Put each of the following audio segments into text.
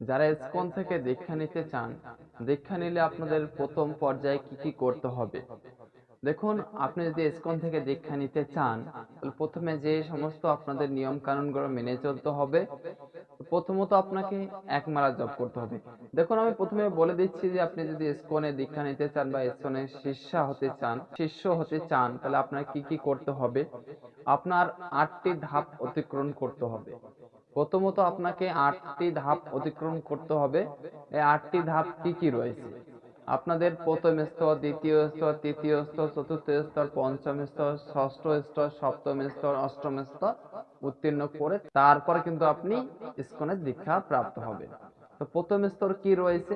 যারা ইসকন থেকে দীক্ষা নিতে চান, দীক্ষা নিলে আপনাদের প্রথম পর্যায়ে কি কি করতে হবে? দেখুন, আপনি যদি ইসকন থেকে দীক্ষা নিতে চান প্রথমে যে সমস্ত আপনাদের নিয়ম কানুনগুলো মেনে চলতে হবে, প্রথমত আপনাকে এক মালা জপ করতে হবে। দেখুন, আমি প্রথমে বলে দিচ্ছি যে আপনি যদি ইসকনে দীক্ষা নিতে চান বা ইসকনের শিষ্যা হতে চান, শিষ্য হতে চান, তাহলে আপনার কি কি করতে হবে? আপনার আটটি ধাপ অতিক্রম করতে হবে। প্রথমত আপনাকে আটটি ধাপ অতিক্রম করতে হবে। এই আটটি ধাপ কি কি রয়েছে? আপনাদের প্রথম স্তর, দ্বিতীয় স্তর, তৃতীয় স্তর, চতুর্থ স্তর, পঞ্চম স্তর, ষষ্ঠ স্তর, সপ্তম স্তর, অষ্টম স্তর উত্তীর্ণ করে তারপরে কিন্তু আপনি ইসকনের দীক্ষা প্রাপ্ত হবে। তো প্রথম স্তর কি রয়েছে?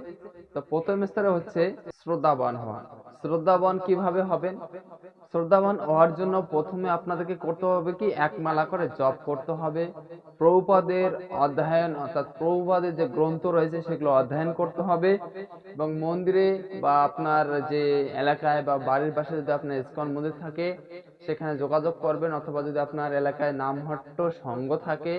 তো প্রথম স্তরে হচ্ছে শ্রদ্ধাবান হওয়া। শ্রদ্ধাবান কীভাবে হবেন? শ্রদ্ধাবান হওয়ার জন্য প্রথমে আপনাদেরকে করতে হবে কি, এক মালা করে জপ করতে হবে। প্রভুপাদের অধ্যয়ন, অর্থাৎ প্রভুপাদের যে গ্রন্থ রয়েছে সেগুলো অধ্যয়ন করতে হবে। এবং মন্দিরে বা আপনার যে এলাকায় বা বাড়ির পাশে যদি আপনার স্কন মন্দির থাকে সেখানে যোগাযোগ করবেন অথবা যদি আপনার এলাকায় নামহট্ট সংঘ থাকে,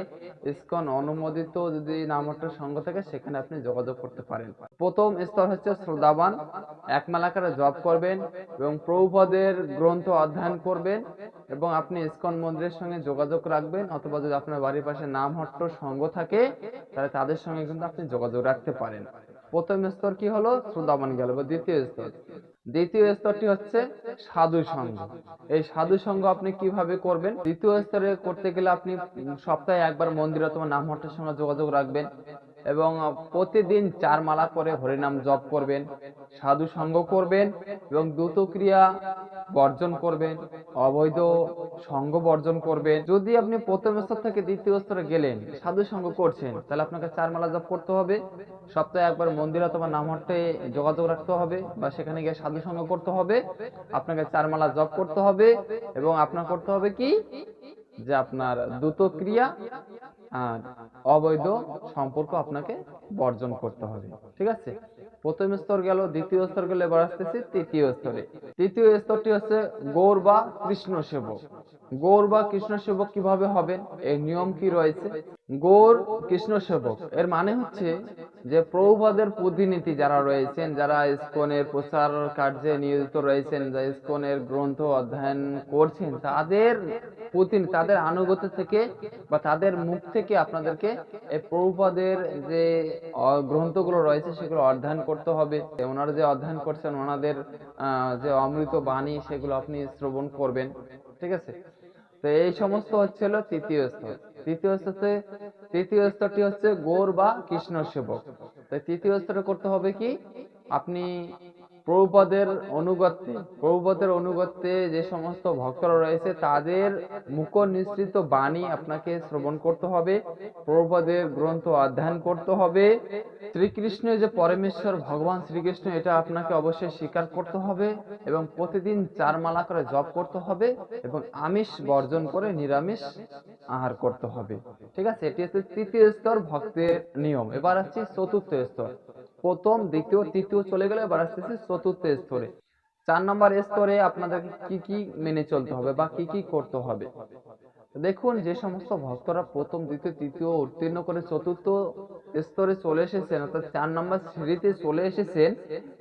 ইসকন অনুমোদিত যদি নামহট্ট সংঘ থাকে, সেখানে আপনি যোগাযোগ করতে পারেন। প্রথম স্তর হচ্ছে শ্রদ্ধাবান, এক মালাকারে জপ করবেন এবং প্রভুপদের গ্রন্থ অধ্যয়ন করবেন এবং আপনি ইসকন মন্দিরের সঙ্গে যোগাযোগ রাখবেন অথবা যদি আপনার বাড়ির পাশে নামহট্ট সংঘ থাকে, তাহলে তাদের সঙ্গে কিন্তু আপনি যোগাযোগ রাখতে পারেন। প্রথম স্তর কি হলো? শ্রদ্ধাবান গেল। বা দ্বিতীয় স্তর। দ্বিতীয় স্তরটি হচ্ছে সাধু সঙ্গ এই সাধু সঙ্গ আপনি কীভাবে করবেন? দ্বিতীয় স্তরে করতে গেলে আপনি সপ্তাহে একবার মন্দির অথবা নামহট্টের সঙ্গে যোগাযোগ রাখবেন। এবং প্রতিদিন চার মালা করে হরিনাম জপ করবেন, সাধু সঙ্গ করবেন এবং দ্রুত ক্রিয়া বর্জন করবেন, অবৈধ সঙ্গ বর্জন করবেন। যদি আপনি প্রথম স্তর থেকে দ্বিতীয় স্তরে গেলেন, সাধু সঙ্গ করছেন, তাহলে আপনাকে চার মালা জপ করতে হবে। সপ্তাহে একবার মন্দির অথবা নামহট্টে যোগাযোগ রাখতে হবে বা সেখানে গিয়ে সাধু সঙ্গ করতে হবে। আপনাকে চার মালা জপ করতে হবে এবং আপনার করতে হবে কি? যে আপনার দ্রুত ক্রিয়া আর অবৈধ সম্পর্ক আপনাকে বর্জন করতে হবে। ঠিক আছে? প্রথম স্তর গেল, দ্বিতীয় স্তর গেলে, এবার আসতেছি তৃতীয় স্তরে। তৃতীয় স্তরটি হচ্ছে গৌর বা কৃষ্ণ সেবক গৌর বা কৃষ্ণ সেবক কীভাবে হবেন এর নিয়ম কি রয়েছে? গৌর, কৃষ্ণ সেবক। এর মানে হচ্ছে যে প্রভুপাদের প্রতিনিধি যারা রয়েছেন, যারা ইসকনের প্রচার কার্যে নিয়োজিত রয়েছেন যা ইসকনের গ্রন্থ অধ্যয়ন করছেন, তাদের প্রতিনিধি, তাদের আনুগত্য থেকে বা তাদের মুখ থেকে আপনাদেরকে এই প্রভুপাদের যে গ্রন্থগুলো রয়েছে, সেগুলো অধ্যয়ন করতে হবে। ওনারা যে অধ্যয়ন করছেন, ওনাদের যে অমৃত বাণী, সেগুলো আপনি শ্রবণ করবেন। ঠিক আছে? তো এই সমস্ত হচ্ছে হলো তৃতীয় স্তর। তৃতীয় স্তরে, তৃতীয় স্তরটি হচ্ছে গৌর বা কৃষ্ণ সেবক। তো তৃতীয় স্তরে করতে হবে কি? আপনি প্রভুপদের অনুগত্যে প্রভুপদের অনুগত্যে যে সমস্ত ভক্তরা রয়েছে, তাদের মুখ নিঃসৃত বাণী আপনাকে শ্রবণ করতে হবে, প্রভুপদের গ্রন্থ অধ্যয়ন করতে হবে শ্রীকৃষ্ণ যে পরমেশ্বর ভগবান শ্রীকৃষ্ণ, এটা আপনাকে অবশ্যই স্বীকার করতে হবে এবং প্রতিদিন চার মালা করে জপ করতে হবে এবং আমিষ বর্জন করে নিরামিষ আহার করতে হবে। ঠিক আছে? এটি হচ্ছে তৃতীয় স্তর ভক্তের নিয়ম। এবার আসছি চতুর্থ স্তর। প্রথম, দ্বিতীয়, তৃতীয় চলে গেলে, এবার আসতেছি চতুর্থ স্তরে। চার নম্বর স্তরে আপনাদেরকে কি কি মেনে চলতে হবে বা কি কি করতে হবে? দেখুন, যে সমস্ত ভক্তরা প্রথম, দ্বিতীয়, তৃতীয় উত্তীর্ণ করে চতুর্থ স্তরে চলে এসেছেন, অর্থাৎ চার নম্বর সিঁড়িতে চলে এসেছেন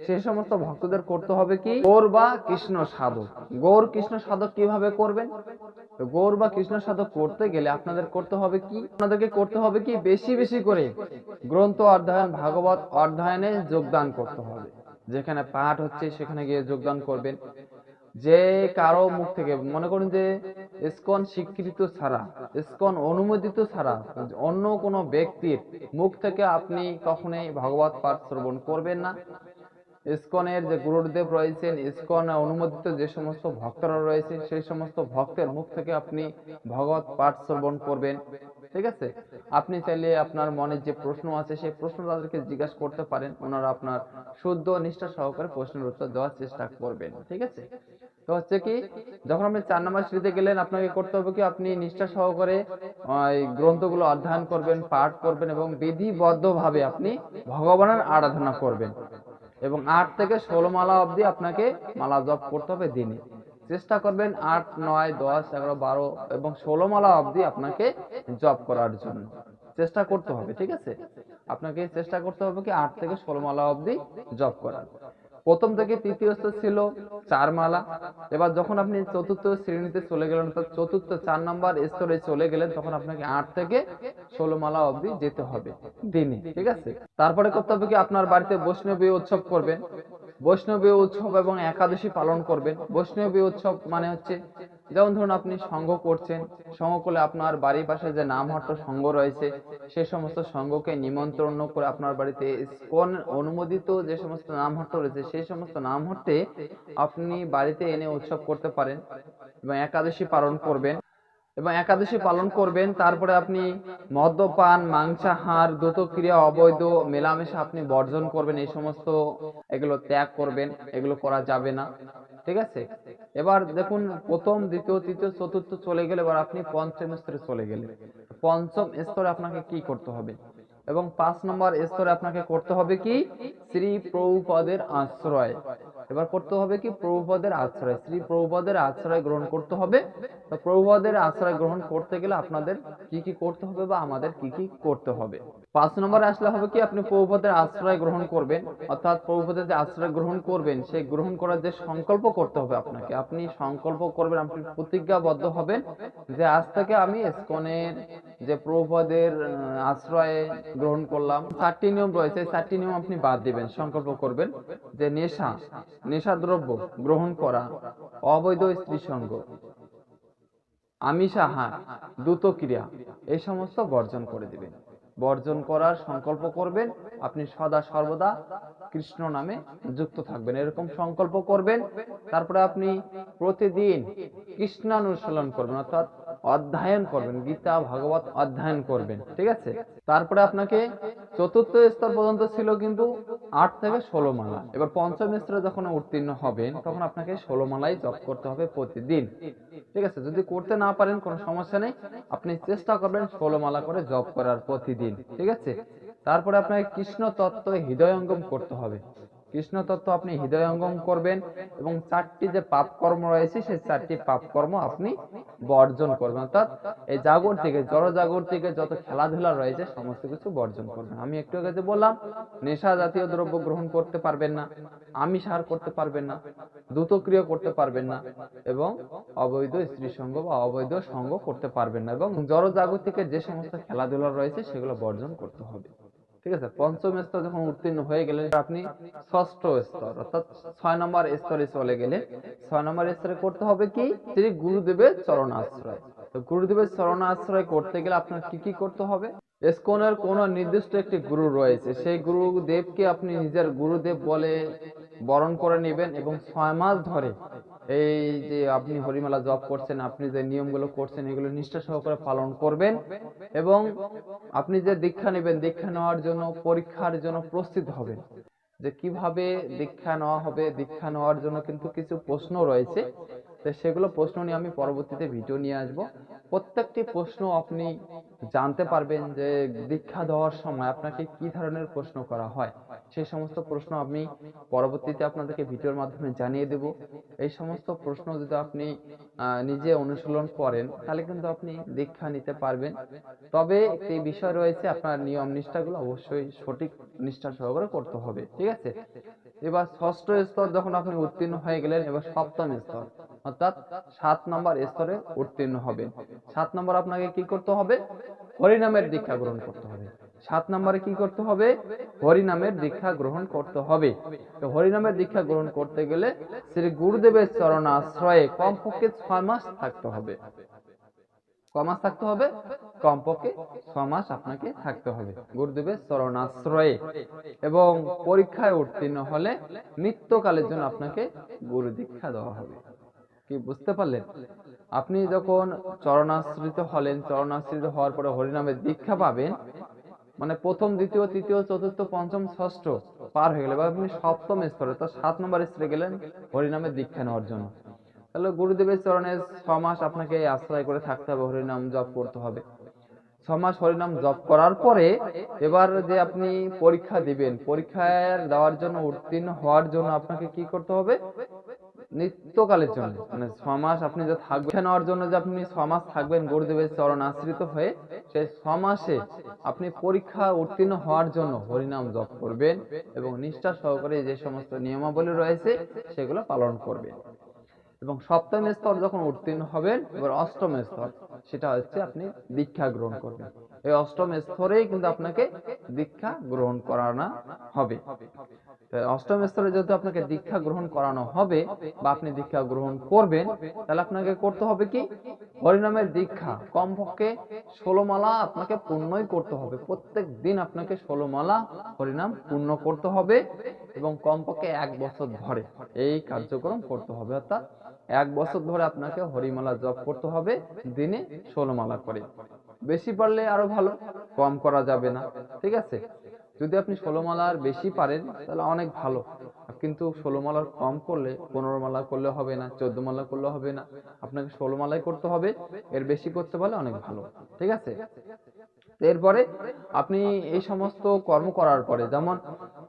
সেই সমস্ত ভক্তদের করতে হবে কি? গৌর বা কৃষ্ণ সাধক। গৌর, কৃষ্ণ সাধক কীভাবে করবেন? তো গৌর বা কৃষ্ণ সাধক করতে গেলে আপনাদের করতে হবে কি? আপনাদেরকে করতে হবে কি? বেশি বেশি করে গ্রন্থ অধ্যয়ন, ভাগবত অধ্যয়নে যোগদান করতে হবে। যেখানে পাঠ হচ্ছে, সেখানে গিয়ে যোগদান করবেন। যে কারও মুখ থেকে, মনে করুন যে ইসকন স্বীকৃত ছাড়া ইসকন অনুমোদিত ছাড়া, অন্য কোনো ব্যক্তির মুখ থেকে আপনি কখনোই ভগবত পাঠ শ্রবণ করবেন না। ইসকনের যে গুরুদেব রয়েছেন, ইসকন অনুমোদিত যে সমস্ত ভক্তরা রয়েছে সেই সমস্ত ভক্তের মুখ থেকে আপনি ভগবত পাঠ শ্রবণ করবেন। ঠিক আছে? আপনি চাইলে আপনার মনে যে প্রশ্ন আছে, সেই প্রশ্ন তাদেরকে জিজ্ঞাসা করতে পারেন। ওনারা আপনার শুদ্ধ নিষ্ঠা সহকারে প্রশ্নের উত্তর দেওয়ার চেষ্টা করবেন। ঠিক আছে? তো হচ্ছে কি, যখন আপনি চার নম্বর সিঁড়িতে গেলেন, আপনাকে করতে হবে কি, আপনি নিষ্ঠা সহকারে গ্রন্থগুলো অধ্যয়ন করবেন, পাঠ করবেন এবং বিধিবদ্ধভাবে আপনি ভগবানের আরাধনা করবেন। এবং আট থেকে ষোলো মালা অবধি আপনাকে মালা জপ করতে হবে দিনে। চেষ্টা করবেন আট, নয়, দশ, এগারো, বারো এবং ষোলো মালা অবধি আপনাকে জপ করার জন্য। চেষ্টা করতে হবে, ঠিক আছে? আপনাকে চেষ্টা করতে হবে কি আট থেকে ষোলো মালা অবধি জব করার। প্রথম থেকে তৃতীয় স্তর ছিল চার মালা এবার যখন আপনি চতুর্থ শ্রেণীতে চলে গেলেন, অর্থাৎ চতুর্থ চার নাম্বার স্তরে চলে গেলেন, তখন আপনাকে আট থেকে ষোলো মালা অব্দি যেতে হবে দিনে, ঠিক আছে? তারপরে করতে হবে কি, আপনার বাড়িতে বৈষ্ণবী উৎসব করবেন। বৈষ্ণবী উৎসব এবং একাদশী পালন করবেন। বৈষ্ণবী উৎসব মানে হচ্ছে যেমন ধরুন আপনি সংঘ করছেন সংঘ করলে আপনার বাড়ির পাশে যে নামহট্ট সংঘ রয়েছে, সে সমস্ত সংঘকে নিমন্ত্রণ করে আপনার বাড়িতে কোন অনুমোদিত যে সমস্ত নামহট্ট রয়েছে, সেই সমস্ত নামহট্টে আপনি বাড়িতে এনে উৎসব করতে পারেন এবং একাদশী পালন করবেন। এবং একাদশী পালন করবেন তারপরে আপনি মদ্যপান মাংসাহার দ্রুত ক্রিয়া অবৈধ মেলামেশা আপনি বর্জন করবেন এই সমস্ত এগুলো ত্যাগ করবেন এগুলো করা যাবে না। ঠিক আছে? এবার দেখুন প্রথম দ্বিতীয় তৃতীয় চতুর্থ চলে গেলে এবার আপনি পঞ্চম স্তরে চলে গেলেন পঞ্চম স্তরে আপনাকে কি করতে হবে? এবং পাঁচ নম্বর স্তরে আপনাকে করতে হবে কি? শ্রী প্রভুপদের আশ্রয়। এবার করতে হবে কি প্রভুপদের আশ্রয়। শ্রী প্রভুপদের আশ্রয় গ্রহণ করতে হবে। প্রভুপদের আশ্রয় গ্রহণ করতে গেলে আপনাদের কি কি করতে হবে বা আমাদের কি কি করতে হবে? পাঁচ নম্বরে আসলে হবে কি আপনি প্রভুপদের আশ্রয় গ্রহণ করবেন। অর্থাৎ প্রভুপদের যে আশ্রয় গ্রহণ করবেন সেই গ্রহণ করার যে সংকল্প করতে হবে আপনাকে। আপনি সংকল্প করবেন আপনি প্রতিজ্ঞাবদ্ধ হবেন যে আজ থেকে আমি ইসকনের যে প্রভুপদের আশ্রয় গ্রহণ করলাম চারটি নিয়ম রয়েছে চারটি নিয়ম আপনি বাদ দিবেন সংকল্প করবেন যে নেশা নেশা দ্রব্য গ্রহণ করা অবৈধ স্ত্রী সঙ্গ আমিষ আহার দ্রুত ক্রিয়া এই সমস্ত বর্জন করে দিবেন। বর্জন করার সংকল্প করবেন। আপনি সদা সর্বদা কৃষ্ণ নামে যুক্ত থাকবেন। এরকম সংকল্প করবেন। তারপরে আপনি প্রতিদিন কৃষ্ণানুশীলন করবেন। অর্থাৎ অধ্যয়ন করবেন গীতা ভাগবত অধ্যয়ন করবেন ঠিক আছে? তারপরে আপনাকে চতুর্থ স্তর পর্যন্ত ছিল কিন্তু আট থেকে ষোলো মালা। এবার পঞ্চম স্তরে যখন উত্তীর্ণ হবেন তখন আপনাকে ষোলো মালাই জপ করতে হবে প্রতিদিন ঠিক আছে? যদি করতে না পারেন কোনো সমস্যা নেই। আপনি চেষ্টা করবেন ষোলো মালা করে জপ করার প্রতিদিন ঠিক আছে? তারপরে আপনাকে কৃষ্ণ তত্ত্ব হৃদয়ঙ্গম করতে হবে। কৃষ্ণ তত্ত্ব আপনি হৃদয়ঙ্গম করবেন এবং চারটি যে পাপ কর্ম রয়েছে, সেই চারটি পাপ কর্ম আপনি বর্জন করবেন। অর্থাৎ এই জাগর থেকে জড় জাগর থেকে যত খেলাধুলা রয়েছে, সমস্ত কিছু বর্জন করবেন। আমি একটু আগে বললাম, নেশা জাতীয় দ্রব্য গ্রহণ করতে পারবেন না, আমিষ আহার করতে পারবেন না দ্রুত ক্রিয়া করতে পারবেন না এবং অবৈধ স্ত্রী সঙ্গ বা অবৈধ সঙ্গ করতে পারবেন না এবং জড় জাগতিকের যে সমস্ত খেলাধুলা রয়েছে, সেগুলো বর্জন করতে হবে। ঠিক আছে? পঞ্চম স্তর যখন উত্তীর্ণ হয়ে গেলেন, আপনি ষষ্ঠ স্তর, অর্থাৎ ছয় নম্বর স্তরে চলে গেলে ছয় নম্বর স্তরে করতে হবে কি? শ্রী গুরুদেবের চরণ আশ্রয় তো গুরুদেবের চরণ আশ্রয় করতে গেলে আপনার কি কি করতে হবে? এসকনের কোন নির্দিষ্ট একটি গুরু রয়েছে, সেই গুরুদেবকে আপনি নিজের গুরুদেব বলে বরণ করে নেবেন এবং ছয় মাস ধরে এই যে আপনি হরিমালা জপ করছেন, আপনি যে নিয়মগুলো করছেন, এগুলো নিষ্ঠা সহকারে পালন করবেন এবং আপনি যে দীক্ষা নেবেন, দীক্ষা নেওয়ার জন্য, পরীক্ষার জন্য প্রস্তুত হবেন। যে কীভাবে দীক্ষা নেওয়া হবে, দীক্ষা নেওয়ার জন্য কিন্তু কিছু প্রশ্ন রয়েছে। তো সেগুলো প্রশ্ন নিয়ে আমি পরবর্তীতে ভিডিও নিয়ে আসব। প্রত্যেকটি প্রশ্ন আপনি জানতে পারবেন যে দীক্ষা দেওয়ার সময় আপনাকে কি ধরনের প্রশ্ন করা হয়। সেই সমস্ত প্রশ্ন আমি পরবর্তীতে আপনাদেরকে ভিডিওর মাধ্যমে জানিয়ে দেব। এই সমস্ত প্রশ্ন যদি আপনি নিজে অনুশীলন করেন, তাহলে কিন্তু আপনি দীক্ষা নিতে পারবেন। তবে একটি বিষয় রয়েছে, আপনার নিয়ম নিষ্ঠাগুলো অবশ্যই সঠিক নিষ্ঠা সহকারে করতে হবে, ঠিক আছে? এবার ষষ্ঠ স্তর যখন আপনি উত্তীর্ণ হয়ে গেলেন, এবার সপ্তম স্তর। অর্থাৎ সাত নম্বর স্তরে উত্তীর্ণ হবে। সাত নম্বর আপনাকে কি করতে হবে? হরিনামের দীক্ষা গ্রহণ করতে হবে। সাত নম্বরে কি করতে হবে? হরিনামের দীক্ষা গ্রহণ করতে হবে। তো হরিনামের দীক্ষা গ্রহণ করতে গেলে শ্রী গুরুদেবের চরণ আশ্রয়ে কমপক্ষে ছয় মাস থাকতে হবে। ক মাস থাকতে হবে? কমপক্ষে ছ মাস আপনাকে থাকতে হবে গুরুদেবের চরণ আশ্রয়ে এবং পরীক্ষায় উত্তীর্ণ হলে নিত্যকালের জন্য আপনাকে গুরু দীক্ষা দেওয়া হবে। কি বুঝতে পারলেন? আপনি যখন চরণাশ্রিত হলেন, চরণাশ্রিত হওয়ার পরে হরিনামের দীক্ষা পাবেন মানে প্রথম, দ্বিতীয়, তৃতীয়, চতুর্থ, পঞ্চম, ষষ্ঠ পার হয়ে গেলে বা আপনি সপ্তম স্তরে তো সাত নম্বর স্তরে গেলেন হরিনামের দীক্ষা নেওয়ার জন্য। তাহলে গুরুদেবের চরণে ছ মাস আপনাকে আশ্রয় করে থাকতে হবে, হরিনাম জপ করতে হবে। ছ মাস হরিনাম জপ করার পরে এবার যে আপনি পরীক্ষা দিবেন, পরীক্ষায় দেওয়ার জন্য উত্তীর্ণ হওয়ার জন্য আপনাকে কি করতে হবে? নিত্যকালের জন্য। মানে ছ মাস আপনি যে থাকবেন নেওয়ার জন্য যে আপনি ছ মাস থাকবেন, গুরুদেবের চরণ আশ্রিত হয়ে সেই ছ মাসে আপনি পরীক্ষা উত্তীর্ণ হওয়ার জন্য হরিনাম জপ করবেন এবং নিষ্ঠা সহকারে যে সমস্ত নিয়মাবলী রয়েছে সেগুলো পালন করবেন। এবং সপ্তম স্তর যখন উত্তীর্ণ হবেন, এবার অষ্টম স্তর, সেটা হচ্ছে আপনি দীক্ষা গ্রহণ করবেন। এই অষ্টম স্তরেই কিন্তু আপনাকে দীক্ষা গ্রহণ করানো হবে। অষ্টম স্তরে যদি আপনাকে দীক্ষা গ্রহণ করানো হবে বা আপনি দীক্ষা গ্রহণ করবেন, তাহলে আপনাকে করতে হবে কি? হরিনামের দীক্ষা। কমপক্ষে ষোলো মালা আপনাকে পূর্ণই করতে হবে। প্রত্যেক দিন আপনাকে ষোলো মালা হরিনাম পূর্ণ করতে হবে এবং কমপক্ষে এক বছর ধরে এই কার্যক্রম করতে হবে। অর্থাৎ এক বছর ধরে আপনাকে হরিমালা জপ করতে হবে, দিনে ষোলো মালা করে। বেশি পারলে আরও ভালো, কম করা যাবে না। ঠিক আছে? যদি আপনি ষোলো মালার বেশি পারেন, তাহলে অনেক ভালো। কিন্তু ষোলো মালার কম করলে পনেরো মালা করলে হবে না চোদ্দ মালা করলে হবে না। আপনাকে ষোলো মালাই করতে হবে, এর বেশি করতে পারলে অনেক ভালো। ঠিক আছে? এরপরে আপনি এই সমস্ত কর্ম করার পরে, যেমন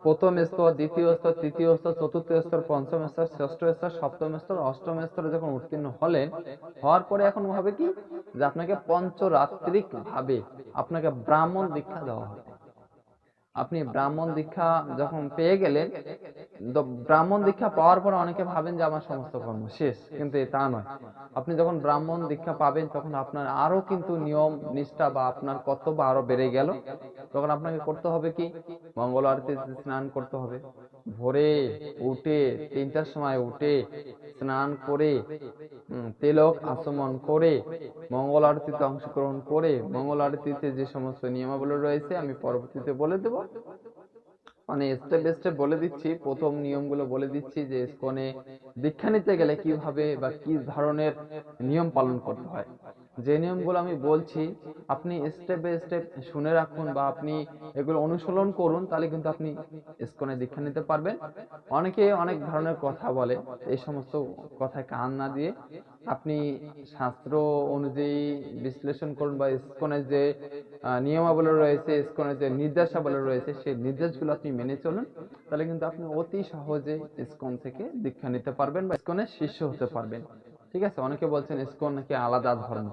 প্রথম স্তর, দ্বিতীয় স্তর, তৃতীয় স্তর, চতুর্থ স্তর, পঞ্চম স্তর, ষষ্ঠ স্তর, সপ্তম স্তর, অষ্টম স্তরে যখন উত্তীর্ণ হলেন, হওয়ার পরে এখন হবে কি? যে আপনাকে পঞ্চরাত্রিক ভাবে আপনাকে ব্রাহ্মণ দীক্ষা দেওয়া হবে। আপনি ব্রাহ্মণ দীক্ষা যখন পেয়ে গেলেন তো ব্রাহ্মণ দীক্ষা পাওয়ার পর অনেকে ভাবেন যে আমার সমস্ত কর্ম শেষ কিন্তু তা নয়। আপনি যখন ব্রাহ্মণ দীক্ষা পাবেন তখন আপনার আরও কিন্তু নিয়ম নিষ্ঠা বা আপনার কর্তব্য আরও বেড়ে গেল। তখন আপনাকে করতে হবে কি? মঙ্গল আরতিতে স্নান করতে হবে। ভোরে উঠে, তিনটার সময় উঠে, স্নান করে তিলক আচমন করে, মঙ্গল আরতিতে অংশগ্রহণ করে, মঙ্গল আরতিতে যে সমস্ত নিয়মাবলী রয়েছে আমি পরবর্তীতে বলে দেব। মানে স্টেপ স্টেপ বলে দিচ্ছি। প্রথম নিয়মগুলো বলে দিচ্ছি যে, ইসকনে দীক্ষা নিতে গেলে কীভাবে বা কি ধরনের নিয়ম পালন করতে হয়। যে নিয়মগুলো আমি বলছি, আপনি স্টেপ বাই স্টেপ শুনে রাখুন বা আপনি এগুলো অনুসরণ করুন, তাহলে কিন্তু আপনি ইসকনে দীক্ষা নিতে পারবেন। অনেকে অনেক ধরনের কথা বলে, এই সমস্ত কথায় কান না দিয়ে। আপনি শাস্ত্র অনুযায়ী বিশ্লেষণ করুন বা ইসকনের যে নিয়মাবলী রয়েছে ইসকনের যে নির্দেশাবলী রয়েছে, সেই নির্দেশগুলো আপনি মেনে চলুন। তাহলে কিন্তু আপনি অতি সহজে ইসকন থেকে দীক্ষা নিতে পারবেন বা ইসকনের শিষ্য হতে পারবেন। ঠিক আছে? অনেকে বলছেন ইসকন নাকি আলাদা ধর্ম।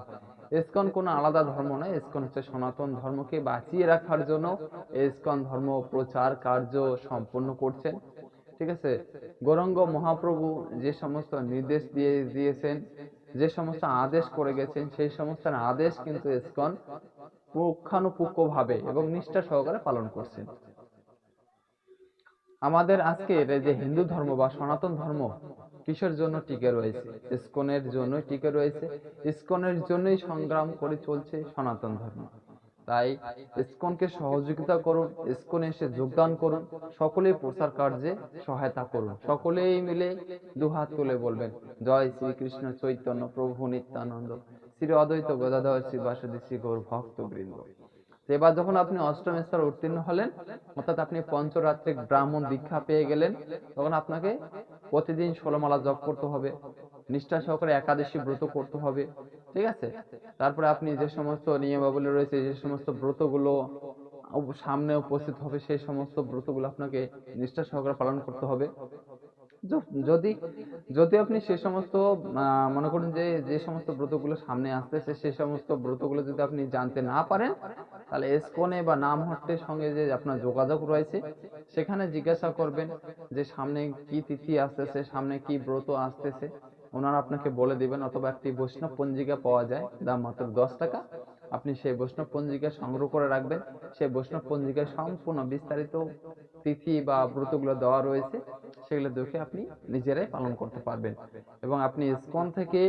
ইসকন কোনো আলাদা ধর্ম নয়, ইসকন হচ্ছে সনাতন ধর্মকে বাঁচিয়ে রাখার জন্য ইসকন ধর্ম প্রচার কার্য সম্পন্ন করছেন। ঠিক আছে? গৌরঙ্গ মহাপ্রভু যে সমস্ত নির্দেশ দিয়ে দিয়েছেন, যে সমস্ত আদেশ করে গেছেন, সেই সমস্ত আদেশ কিন্তু ইসকন পুঙ্খানুপুঙ্খ ভাবে এবং নিষ্ঠা সহকারে পালন করছেন। আমাদের আজকের যে হিন্দু ধর্ম বা সনাতন ধর্ম কিসের জন্য টিকে রয়েছে? ইসকনের জন্যই টিকে রয়েছে। ইসকনের জন্যই সংগ্রাম করে চলছে সনাতন ধর্ম। তাই ইসকনকে সহযোগিতা করুন, ইসকনে এসে যোগদান করুন, সকলেই প্রচার কার্যে সহায়তা করুন। সকলেই মিলে দুহাত তুলে বলবেন, জয় শ্রীকৃষ্ণ চৈতন্য প্রভু নিত্যানন্দ। শ্রী অদ্বৈত গদাধর শ্রী বাসুদেব শ্রী গৌর ভক্ত বৃন্দ এবার যখন আপনি অষ্টম স্তর উত্তীর্ণ হলেন, অর্থাৎ আপনি পঞ্চরাত্রিক ব্রাহ্মণ দীক্ষা পেয়ে গেলেন, তখন আপনাকে প্রতিদিন ষোলমালা জপ করতে হবে, নিষ্ঠা সহকারে একাদশী ব্রত করতে হবে, ঠিক আছে? তারপরে আপনি যে সমস্ত নিয়মাবলী রয়েছে, যে সমস্ত ব্রতগুলো গুলো সামনে উপস্থিত হবে, সেই সমস্ত ব্রতগুলো আপনাকে নিষ্ঠা সহকারে পালন করতে হবে। যদি যদি আপনি সে সমস্ত মনে করুন যে যে সমস্ত ব্রতগুলো সামনে আসতেছে, সে সমস্ত ব্রতগুলো যদি আপনি জানতে না পারেন, তাহলে এসকনে বা নাম হট্টের সঙ্গে যে আপনার যোগাযোগ রয়েছে, সেখানে জিজ্ঞাসা করবেন যে সামনে কি তিথি আসতেছে, সামনে কি ব্রত আসতেছে। ওনারা আপনাকে বলে দিবেন, অথবা একটি বৈষ্ণব পঞ্জিকা পাওয়া যায় দাম মাত্র দশ টাকা। আপনি সেই বৈষ্ণব পঞ্জিকা সংগ্রহ করে রাখবেন। সেই বৈষ্ণব পঞ্জিকায় সম্পূর্ণ বিস্তারিত তিথি বা ব্রতগুলো দেওয়া রয়েছে, সেগুলো দেখে আপনি নিজেরাই পালন করতে পারবেন। এবং আপনি ইসকন থেকে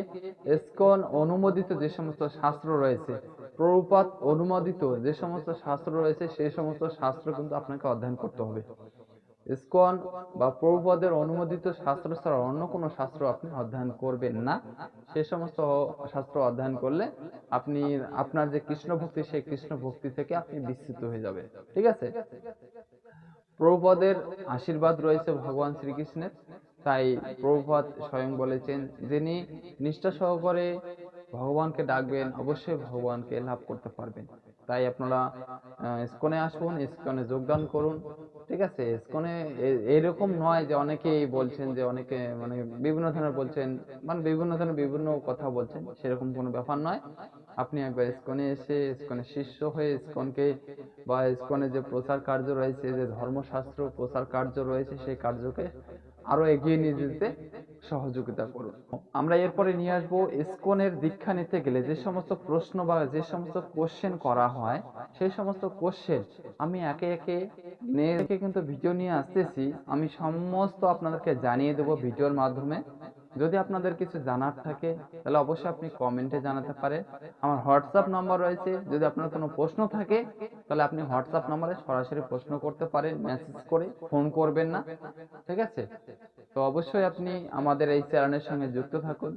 ইসকন অনুমোদিত যে সমস্ত শাস্ত্র রয়েছে, প্রভুপাত অনুমোদিত যে সমস্ত শাস্ত্র রয়েছে, সেই সমস্ত শাস্ত্র কিন্তু আপনাকে অধ্যয়ন করতে হবে। ইসকন বা প্রভুপদের অনুমোদিত শাস্ত্র ছাড়া অন্য কোনো শাস্ত্র আপনি অধ্যয়ন করবেন না। সে সমস্ত শাস্ত্র অধ্যয়ন করলে আপনি, আপনার যে কৃষ্ণ ভক্তি সেই কৃষ্ণ ভক্তি থেকে আপনি বিস্তৃত হয়ে যাবে ঠিক আছে? প্রভুপদের আশীর্বাদ রয়েছে ভগবান শ্রীকৃষ্ণের। তাই প্রভুপদ স্বয়ং বলেছেন, যিনি নিষ্ঠা সহকারে ভগবানকে ডাকবেন, অবশ্যই ভগবানকে লাভ করতে পারবেন। তাই আপনারা ইসকনে আসুন, ইসকনে যোগদান করুন। ঠিক আছে? ইসকনে এ- এরকম নয় যে অনেকেই বলছেন যে, অনেকে মানে বিভিন্ন ধরনের বলছেন মানে বিভিন্ন ধরনের বিভিন্ন কথা বলছেন, সেরকম কোনো ব্যাপার নয়। আপনি একবার ইসকনে এসে, ইসকনের শিষ্য হয়ে ইসকনকে বা ইসকনে যে প্রচার কার্য রয়েছে, যে ধর্মশাস্ত্র প্রচার কার্য রয়েছে, সেই কার্যকে আরও এগিয়ে নিয়ে যেতে সহযোগিতা করুন। আমরা এরপরে নিয়ে আসব ইসকনের দীক্ষা নিতে গেলে যে সমস্ত প্রশ্ন বা যে সমস্ত কোশ্চেন করা হয়, সেই সমস্ত কোশ্চেন আমি একে একে নিয়ে কিন্তু ভিডিও নিয়ে আসতেছি। আমি সমস্ত আপনাদেরকে জানিয়ে দেবো ভিডিওর মাধ্যমে। যদি আপনাদের কিছু জানার থাকে, তাহলে অবশ্যই আপনি কমেন্টে জানাতে পারেন আমার হোয়াটসঅ্যাপ নাম্বার রয়েছে। যদি আপনার কোনো প্রশ্ন থাকে, তাহলে আপনি হোয়াটসঅ্যাপ নাম্বারে সরাসরি প্রশ্ন করতে পারেন মেসেজ করে ফোন করবেন না। ঠিক আছে? তো অবশ্যই আপনি আমাদের এই চ্যানেলের সঙ্গে যুক্ত থাকুন।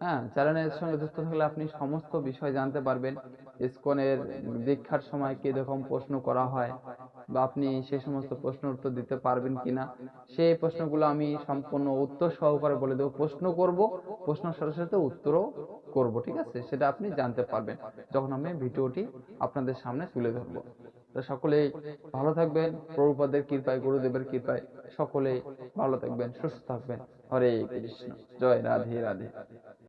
হ্যাঁ চ্যানেলের সঙ্গে যুক্ত থাকলে আপনি সমস্ত বিষয় জানতে পারবেন। ইসকনের দীক্ষার সময় কি রকম প্রশ্ন করা হয় বা আপনি সেই সমস্ত প্রশ্নের উত্তর দিতে পারবেন কিনা সেই প্রশ্নগুলো আমি সম্পূর্ণ উত্তর সহকারে বলে দেবো। প্রশ্ন করব প্রশ্ন সাথে সাথে উত্তরও করব, ঠিক আছে? সেটা আপনি জানতে পারবেন যখন আমি ভিডিওটি আপনাদের সামনে তুলে ধরবো। তো সকলেই ভালো থাকবেন, প্রভুপাদের কৃপায়, গুরুদেবের কৃপায় সকলেই ভালো থাকবেন, সুস্থ থাকবেন। হরে কৃষ্ণ। জয় রাধে রাধে।